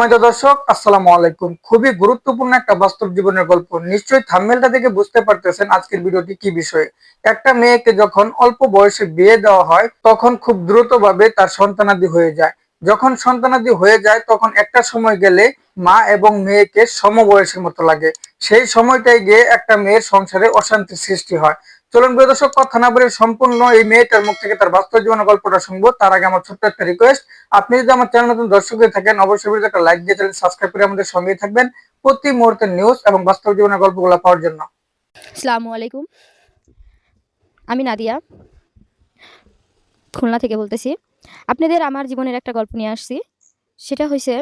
দর্শক, আসসালামু আলাইকুম। খুবই গুরুত্বপূর্ণ একটা বাস্তব জীবনের গল্প। নিশ্চয়ই থাম্বনেলটা দেখে বুঝতে পারতেছেন আজকের ভিডিওটি কি বিষয়ে। একটা মেয়েকে যখন অল্প বয়সে বিয়ে দেওয়া হয়, তখন খুব দ্রুতভাবে তার সন্তানাদি হয়ে যায়। যখন সন্তানাদি হয়ে যায়, তখন একটা সময় গেলে মা এবং মেয়েকে সমবয়সের মতো লাগে। সেই সময়টাই গিয়ে একটা মেয়ের সংসারে অশান্তির সৃষ্টি হয়। চলুন প্রিয় দর্শক, কথা না বলে সম্পূর্ণ এই মেয়েটার মুখ থেকে তার বাস্তব জীবনের গল্পটা শুনব। তার আগে আমার ছোট্ট একটা রিকোয়েস্ট আপনি যদি আমার চ্যানেল নতুন দর্শক হয়ে থাকেন, অবশ্যই একটা লাইক দিয়ে চ্যানেল সাবস্ক্রাইব করে আমাদের সঙ্গেই থাকবেন প্রতি মুহূর্তের নিউজ এবং বাস্তব জীবনের গল্পগুলো পাওয়ার জন্য। আসসালামু আলাইকুম। আমি নাদিয়া, খুলনা থেকে বলতেছি। আপনাদের আমার জীবনের একটা গল্প নিয়ে আসছি। সেটা হয়েছে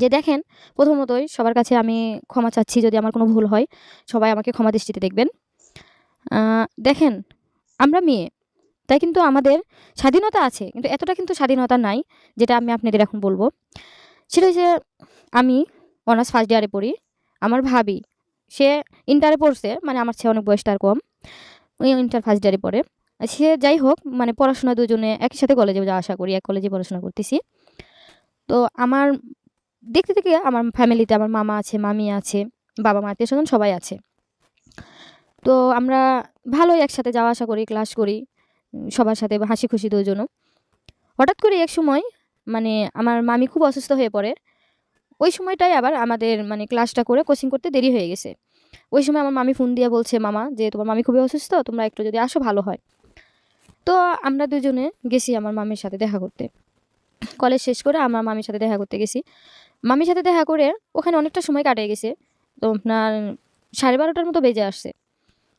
যে দেখেন, প্রথমতই সবার কাছে আমি ক্ষমা চাচ্ছি যদি আমার কোনো ভুল হয়। সবাই আমাকে ক্ষমা দৃষ্টিতে দেখবেন। দেখেন, আমরা মেয়ে, তাই কিন্তু আমাদের স্বাধীনতা আছে, কিন্তু এতটা কিন্তু স্বাধীনতা নাই, যেটা আমি আপনাদের এখন বলব। সেটা হচ্ছে, আমি অনার্স ফার্স্ট ইয়ারে পড়ি, আমার ভাবি, সে ইন্টারে পড়ছে মানে আমার চেয়ে অনেক বয়সটা আর কম ওই ইন্টার ফার্স্ট ইয়ারে পড়ে। সে যাই হোক মানে পড়াশোনা দুজনে একই সাথে কলেজে যাওয়া আশা করি, এক কলেজে পড়াশোনা করতেছি। তো আমার, দেখতে থেকে আমার ফ্যামিলিতে আমার মামা আছে, মামি আছে বাবা মা আত্মীয় স্বজন সবাই আছে। তো আমরা ভালোই একসাথে যাওয়া আসা করি ক্লাস করি সবার সাথে হাসি খুশি দুজনও। হঠাৎ করে এক সময় মানে আমার মামি খুব অসুস্থ হয়ে পড়ে। ওই সময়টাই আবার আমাদের মানে ক্লাসটা করে কোচিং করতে দেরি হয়ে গেছে। ওই সময় আমার মামি ফোন দিয়ে বলছে, মামা, যে তোমার মামি খুবই অসুস্থ, তোমরা একটু যদি আসো, ভালো হয়। তো আমরা দুজনে গেছি আমার মামির সাথে দেখা করতে। কলেজ শেষ করে আমার মামির সাথে দেখা করতে গেছি। মামির সাথে দেখা করে ওখানে অনেকটা সময় কাটে গেছে। তো আপনার সাড়ে বারোটার মতো বেজে আসছে।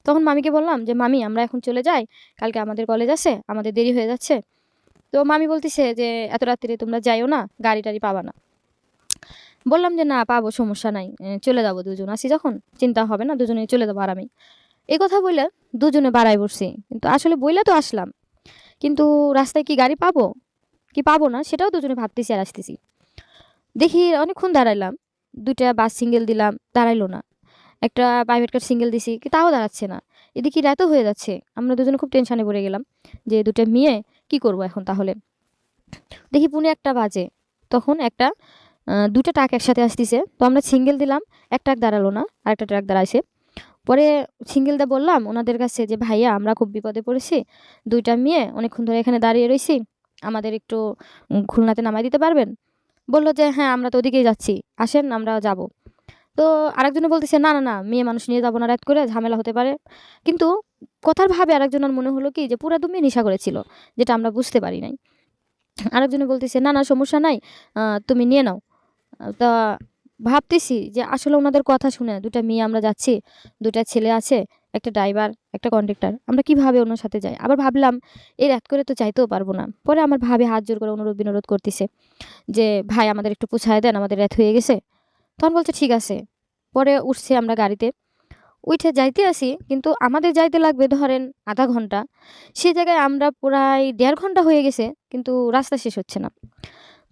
তখন মামিকে বললাম যে, মামি, আমরা এখন চলে যাই। কালকে আমাদের কলেজ আছে, আমাদের দেরি হয়ে যাচ্ছে। তো মামি বলতেছে যে, এত রাত্রিরে তোমরা যাইও না, গাড়ি টাড়ি পাবা না। বললাম যে, না, পাবো, সমস্যা নাই। চলে যাব দুজন। আসি যখন? চিন্তা হবে না দুজনে চলে যাব আরামে এই কথা বলে দুজনে বাড়াই বসছি। কিন্তু আসলে বইলে তো আসলাম। কিন্তু রাস্তায় কি গাড়ি পাবো? কি পাবো না, সেটাও দুজনে ভাবতেছি আর আসতেছি। দেখি অনেকক্ষণ দাঁড়াইলাম। দুইটা বাস সিঙ্গেল দিলাম, দাঁড়াইলো না। একটা প্রাইভেট কার সিঙ্গেল দিছি, কি তাও দাঁড়াচ্ছে না। এদিকে রাতও হয়ে যাচ্ছে, আমরা দুজনে খুব টেনশানে পড়ে গেলাম যে দুটো মেয়ে কি করব এখন তাহলে। দেখি পুনে একটা বাজে, তখন একটা দুটো ট্রাক একসাথে আসতেছে, তো আমরা সিঙ্গেল দিলাম, এক ট্রাক দাঁড়াল না আর একটা ট্রাক দাঁড়াইছে। পরে সিঙ্গেলটা বললাম ওনাদের কাছে যে, ভাইয়া, আমরা খুব বিপদে পড়েছি, দুইটা মেয়ে অনেকক্ষণ ধরে এখানে দাঁড়িয়ে রয়েছি আমাদের একটু খুলনাতে নামাই দিতে পারবেন? বলল যে হ্যাঁ আমরা তো ওদিকেই যাচ্ছি, আসেন আমরা যাব। তো আরেকজনে বলতেছে, না না না, মেয়ে মানুষ নিয়ে যাব না রাত করে, ঝামেলা হতে পারে। কিন্তু কথার ভাবে আরেকজনের মনে হলো কি যে, পুরা তুমি নেশা করেছিল যেটা আমরা বুঝতে পারি নাই। আরেকজনে বলতেছে, না না, সমস্যা নাই তুমি নিয়ে নাও। তা ভাবতেছি যে, আসলে ওনাদের কথা শুনে দুটা মেয়ে আমরা যাচ্ছি, দুটা ছেলে আছে, একটা ড্রাইভার, একটা কন্ডাক্টর, আমরা কীভাবে ওনার সাথে যাই? আবার ভাবলাম, এই রাত করে তো চাইতেও পারব না। পরে আমার ভাবে হাত জোর করে অনুরোধ বিনোরোধ করতেছে যে, ভাই, আমাদের একটু পুছায় দেন, আমাদের রাত হয়ে গেছে। তখন বলছে, ঠিক আছে। পরে উঠছে আমরা গাড়িতে। উঠে যাইতে আসি, কিন্তু আমাদের যাইতে লাগবে ধরেন আধা ঘণ্টা। সে জায়গায় আমরা প্রায় দেড় ঘণ্টা হয়ে গেছে, কিন্তু রাস্তা শেষ হচ্ছে না।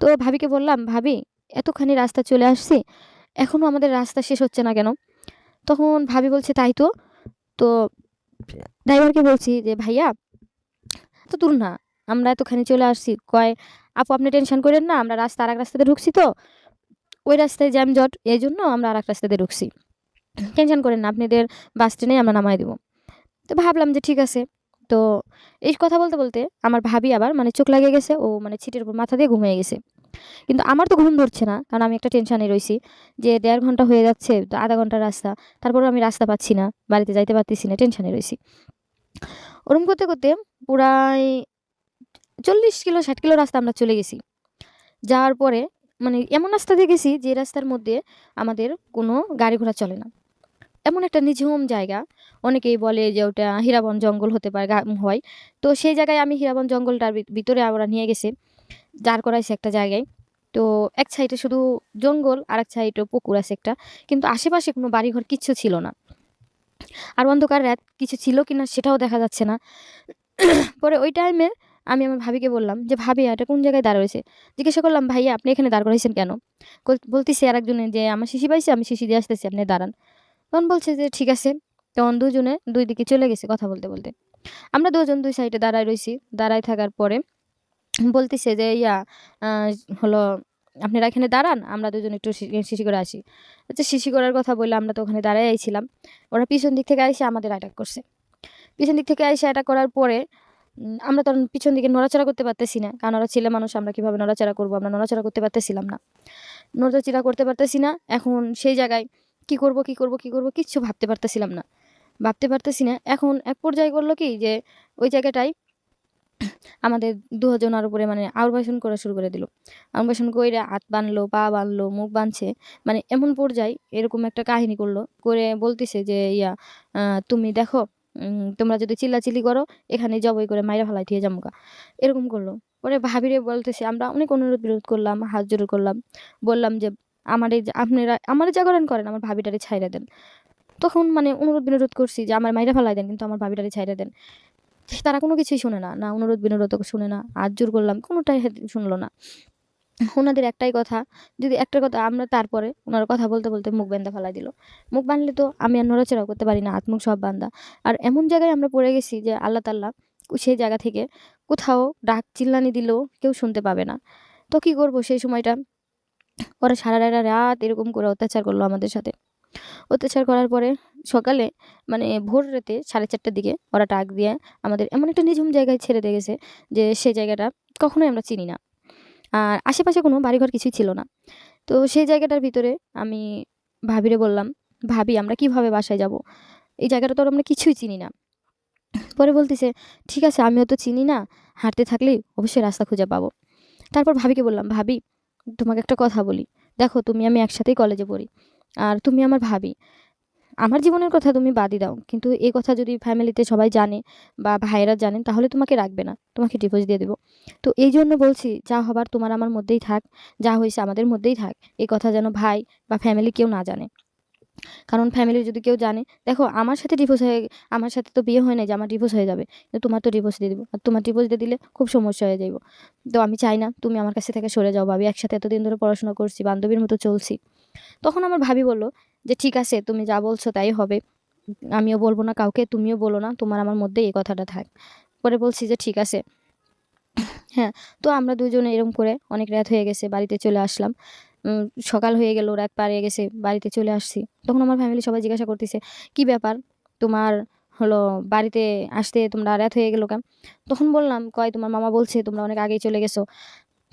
তো ভাবিকে বললাম, ভাবি, এতখানি রাস্তা চলে আসছি এখনও আমাদের রাস্তা শেষ হচ্ছে না কেন? তখন ভাবি বলছে, তাই তো। তো ড্রাইভারকে বলছি যে, ভাইয়া তো দূর না, আমরা এতখানি চলে আসছি। কয়, আপু আপনি টেনশন করেন না, আমরা রাস্তা আর এক রাস্তাতে ঢুকছি তো। ওই রাস্তায় জ্যামজট এই জন্য আমরা আর এক রাস্তাতে ঢুকছি। টেনশন করেন না, আপনাদের বাস ট্রেনেই আমরা নামাই দেবো। তো ভাবলাম যে ঠিক আছে। তো এই কথা বলতে বলতে আমার ভাবি আবার মানে চোখ লাগিয়ে গেছে, ও মানে ছিটের উপর মাথা দিয়ে ঘুমিয়ে গেছে। কিন্তু আমার তো ঘুম ধরছে না, কারণ আমি একটা টেনশানে রয়েছি যে দেড় ঘণ্টা হয়ে যাচ্ছে, তো আধা ঘণ্টার রাস্তা তারপরেও আমি রাস্তা পাচ্ছি না, বাড়িতে যাইতে পারতেছি না টেনশানে রয়েছি। ওরম করতে করতে পুরাই চল্লিশ কিলো, ষাট কিলো রাস্তা আমরা চলে গেছি। যাওয়ার পরে মানে এমন রাস্তা দিয়ে গেছি যে রাস্তার মধ্যে আমাদের কোনো গাড়ি ঘোড়া চলে না। এমন একটা নিঝুম জায়গা। অনেকেই বলে যে ওটা হীরাবন জঙ্গল হতে পারে হয়। তো সেই জায়গায় আমি হীরাবন জঙ্গলটার ভিতরে ওরা নিয়ে গেছে দাঁড় করাইছে একটা জায়গায়। তো এক সাইডে শুধু জঙ্গল আর এক সাইডে পুকুর আছে একটা। কিন্তু আশেপাশে কোনো বাড়িঘর কিচ্ছু ছিল না। আর অন্ধকার রাত কিছু ছিল কিনা সেটাও দেখা যাচ্ছে না। পরে ওই টাইমে আমি আমার ভাবিকে বললাম যে, ভাবি, এটা কোন জায়গায় দাঁড় রয়েছে জিজ্ঞাসা করলাম, ভাইয়া, আপনি এখানে দাঁড় করাইছেন কেন? বলতেছি আর একজনে যে, আমার শিশি পাইছে, আমি শিশি দিয়ে আসতেছি, আপনি দাঁড়ান। তখন বলছে যে, ঠিক আছে। তখন দুজনে দুই দিকে চলে গেছে কথা বলতে বলতে। আমরা দুজন দুই সাইডে দাঁড়ায় রয়েছি দাঁড়ায় থাকার পরে বলতেছে যে, ইয়া হলো, আপনারা এখানে দাঁড়ান, আমরা দুজন একটু শিশি করে আসি। আচ্ছা শিশি করার কথা বললে আমরা তো ওখানে দাঁড়াই আইছিলাম ওরা পিছন দিক থেকে এসে আমাদের অ্যাটাক করছে। পিছন দিক থেকে এসে অ্যাটাক করার পরে আমরা তখন পিছন দিকে নড়াচড়া করতে পারতেছি না। কারণ ওরা ছেলে মানুষ, আমরা কীভাবে নড়াচড়া করব? আমরা নড়াচড়া করতে পারতেছিলাম না। নড়াচড়া করতে পারতেছি না। এখন সেই জায়গায় কি করব কি করব কি করব কিচ্ছু ভাবতে পারতেছিলাম না। ভাবতে পারতেছি না। এখন এক পর্যায়ে করল কি যে, ওই জায়গাটায় আমাদের দুজনের উপরে মানে আউরবাসন করা শুরু করে দিল। আউরবাসন করে হাত বানলো, পা বানলো, মুখ বানছে। মানে এমন পর্যায়ে এরকম একটা কাহিনী করল। করে বলতেছে যে, ইয়া তুমি দেখো তোমরা যদি চিল্লাচিল্লি করো এখানে জবই করে মাইরা ফেলাই দিয়ে যামুকা এরকম করল। পরে ভাবিরে বলতেছে, আমরা অনেক অনুরোধ বিরোধ করলাম, হাত জোর করলাম। বললাম যে, আমার এই আপনারা, আমার জাগরণ করেন, আমার ভাবিটারে ছাইরা দেন। তখন মানে অনুরোধ বিনোরোধ করছি যে, আমার মাইরা ফেলাই দেন, কিন্তু আমার ভাবিটারে ছাইরা দেন। তারা কোনো কিছুই শুনে না না অনুরোধ বিনোরোধ শুনে না আজ জোর করলাম, কোনোটাই শুনলো না। ওনাদের একটাই কথা, যদি একটা কথা আমরা তারপরে ওনার কথা বলতে বলতে মুখ বেঁধে ফেলাই দিল। মুখ বাঁধলে তো আমি আর নড়াচড়া করতে পারি না হাত মুখ সব বান্ধা আর এমন জায়গায় আমরা পড়ে গেছি যে আল্লাহ তাল্লাহ সেই জায়গা থেকে কোথাও ডাক চিল্লানি দিলেও কেউ শুনতে পাবে না। তো কী করব সেই সময়টা? ওরা সারা রাত রাত এরকম করে অত্যাচার করল আমাদের সাথে। অত্যাচার করার পরে সকালে মানে ভোর রাতে সাড়ে চারটার দিকে ওরা ডাক দিয়ে আমাদের এমন একটা নিঝুম জায়গায় ছেড়ে দিয়ে গেছে যে সেই জায়গাটা কখনোই আমরা চিনি না। আর আশেপাশে কোনো বাড়িঘর কিছুই ছিল না। তো সেই জায়গাটার ভিতরে আমি ভাবিরে বললাম, ভাবি, আমরা কীভাবে বাসায় যাব? এই জায়গাটা তো আমরা কিছুই চিনি না। পরে বলতেছে, ঠিক আছে, আমিও তো চিনি না, হাঁটতে থাকলেই অবশ্যই রাস্তা খুঁজে পাবো। তারপর ভাবিকে বললাম, ভাবি, তোমাকে একটা কথা বলি। দেখো, তুমি আমি একসাথেই কলেজে পড়ি, আর তুমি আমার ভাবি। আমার জীবনের কথা তুমি বাদই দাও। কিন্তু এই কথা যদি ফ্যামিলিতে সবাই জানে বা ভাইয়েরা জানেন তাহলে তোমাকে রাখবে না। তোমাকে ডিভোর্স দিয়ে দেবো। তো এই জন্য বলছি, যা হবার তোমার আমার মধ্যেই থাক। যা হয়েছে আমাদের মধ্যেই থাক। এই কথা যেন ভাই বা ফ্যামিলি কেউ না জানে। কারণ ফ্যামিলির যদি কেউ জানে, দেখো, আমার সাথে ডিভোর্স হয়ে, আমার সাথে তো বিয়ে হয় না যে আমার ডিভোর্স হয়ে যাবে। কিন্তু তোমার তো ডিভোর্স দিয়ে দেবো। আর তোমার ডিভোর্স দিয়ে দিলে খুব সমস্যা হয়ে যাইব। তো আমি চাই না তুমি আমার কাছে থেকে সরে যাও ভাবি। একসাথে এতদিন ধরে পড়াশোনা করছি, বান্ধবীর মতো চলছি। তখন আমার ভাবি বলল যে ঠিক আছে, তুমি যা বলছো তাই হবে। আমিও বলব না, কাউকে তুমিও বলো না, তোমার আমার মধ্যে এই কথাটা থাক। পরে বলছি যে ঠিক আছে। হ্যাঁ তো আমরা দুজনে এরকম করে অনেক রাত হয়ে গেছে, বাড়িতে চলে আসলাম। সকাল হয়ে গেল, রাত পার হয়ে গেছে, বাড়িতে চলে আসছি। তখন আমার ফ্যামিলি সবাই জিজ্ঞাসা করতেছে, কি ব্যাপার? তোমার হলো বাড়িতে আসতে তোমরা রাত হয়ে গেলো কেন? তখন বললাম, কয়, তোমার মামা বলছে তোমরা অনেক আগেই চলে গেছো।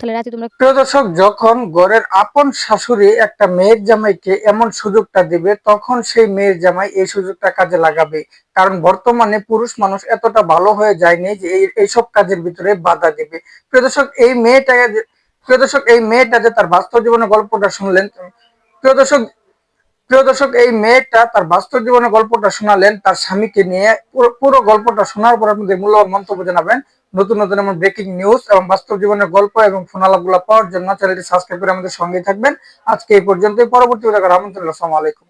তাহলে রাতে তোমরা প্রিয় দর্শক, যখন ঘরের আপন শাশুড়ি একটা মেয়ের জামাইকে এমন সুযোগটা দিবে, তখন সেই মেয়ের জামাই এই সুযোগটা কাজে লাগাবে। কারণ বর্তমানে পুরুষ মানুষ এতটা ভালো হয়ে যায়নি যে এই, এইসব কাজের ভিতরে বাধা দিবে। প্রিয় দর্শক, এই মেয়েটা যে- প্রিয় দর্শক, এই মেয়েটা যে তার বাস্তব জীবনের গল্পটা শুনলেন, প্রিয় দর্শক প্রিয় দর্শক, এই মেয়েটা তার বাস্তব জীবনের গল্পটা শোনালেন, তার স্বামীকে নিয়ে পুরো গল্পটা শোনার পর আপনাদের মূল্যবান মন্তব্য জানাবেন। নতুন নতুন এমন ব্রেকিং নিউজ এবং বাস্তব জীবনের গল্প এবং ফোনালাপগুলো পাওয়ার জন্য চ্যানেলটি সাবস্ক্রাইব করে আমাদের সঙ্গে থাকবেন। আজকে এই পর্যন্তই। পরবর্তী আমন্ত্রণ। আসসালামু আলাইকুম।